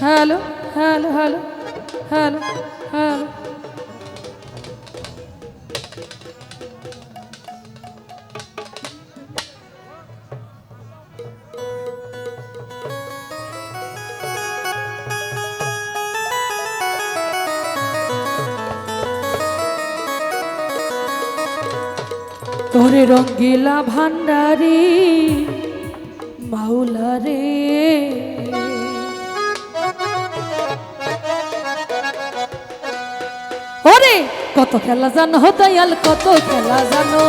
Hello hello hello hello hello তোরে রঙ্গিলা ভান্ডারি মাওলা রে। ওরে, কত খেলা জানো দয়াল, কত খেলা জানো।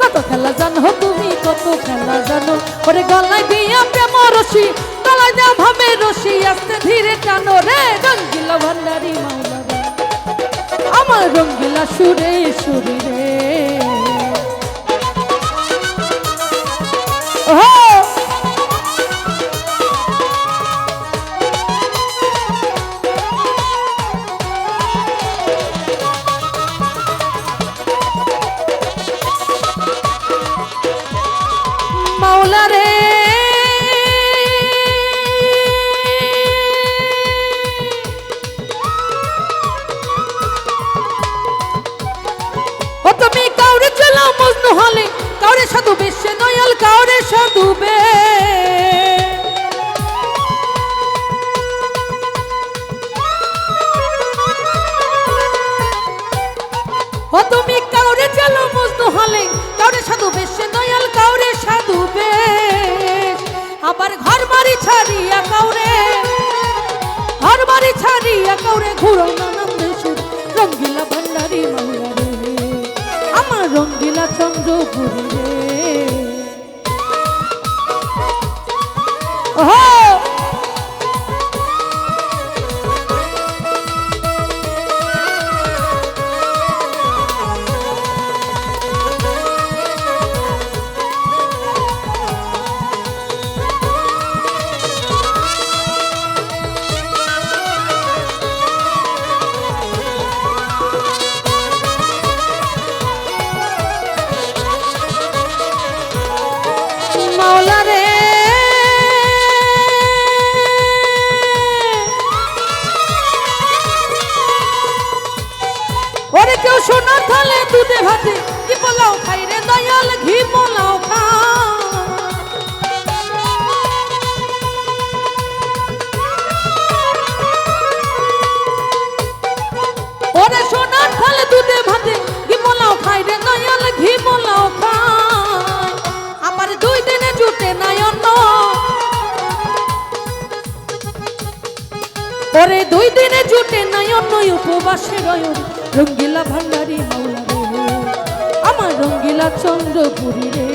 কত খেলা জানো তুমি, কত খেলা জানো। ওরে, গলায় দিয়া প্রেম রশি গলায় দেওয়া ভাবে রশি আস্তে ধীরে টানো রে রঙ্গিলা ভান্ডারি মাওলা আমার রঙ্গিলা সুরে সুরে মাওলা ও তুমি কাউরে চালাও মজনু হলে, কাউরে সাধু বেশে নয়াল কাউরে সাধু বে। ও তুমি কাউরে চালাও মজনু হলে বাড়ি ছাড়িয়া কাউরে বাড়ি ছাড়িয়া কাউরে ঘুরো নানান মাওলা ওরে দুই দিনে জুটে নাই অন্য উপবাসে রয়ন রঙ্গিলা ভান্ডারি মাওলা রে, আমার রঙ্গিলা চন্দ্রপুরী রে।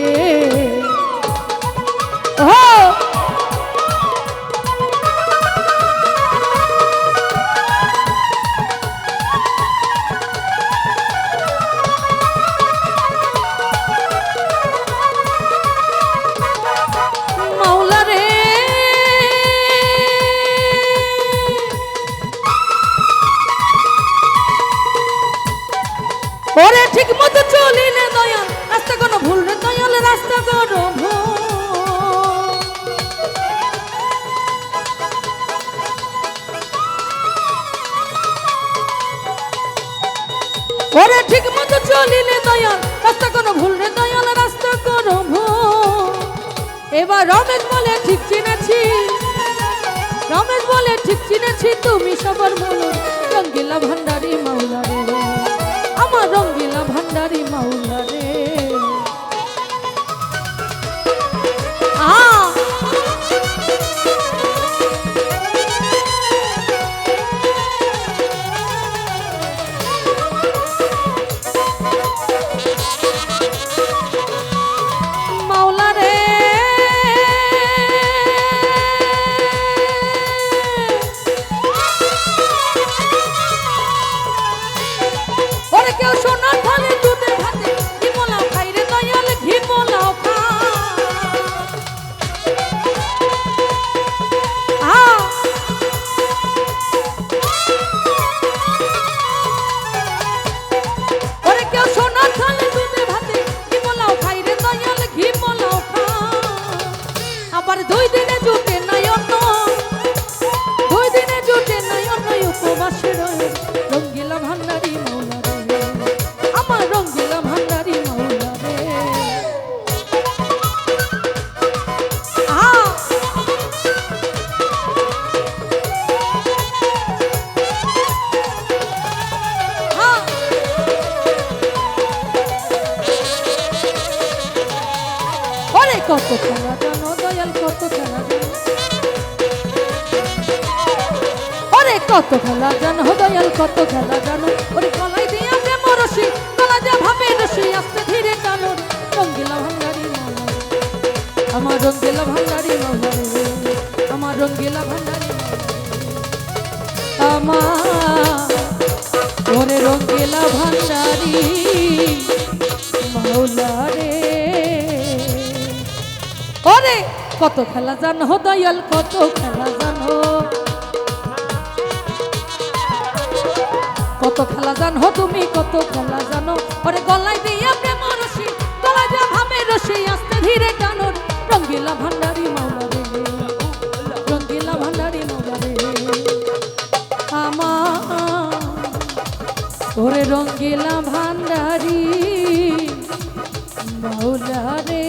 ওরে ঠিক মতো চলিলে দয়াল, রাস্তা কোনো ভুল রে দয়াল, রাস্তা কোনো এবার রমেশ বলে, ঠিক চিনেছি। রমেশ বলে, ঠিক চিনেছি, তুমি সবার মূল। ভান্ডারি মৌলা রে। আমার রঙ্গিলা ভান্ডারি মৌলা রে। কত খেলা জানো দয়াল কত খেলা কত খেলা জানো দয়াল, কত খেলা জানো। ওরে কলাই দিয়া প্রেম রসি কলা যা ভাবে রসি, আস্তে ধীরে টানো রঙ্গিলা ভান্ডারি মাওলা আমার রঙ্গিলা ভান্ডারি মাওলা রে। আমার রঙ্গিলা ভান্ডারি। আমার ওরে রঙ্গিলা ভান্ডারি মাওলা রে। ওরে কত খেলা জানো দয়াল, কত খেলা জানো। কত খেলা জানো তুমি, কত খেলা জানো? ওরে গলায় দিয়া প্রেম রসি, গলায় যা ভাবে রসি, আস্তে ধীরে টানো রঙ্গিলা ভান্ডারি মাওলা রে রঙ্গিলা ভান্ডারি মাওলা রে আমার ওরে রঙ্গিলা ভান্ডারি মাওলা রে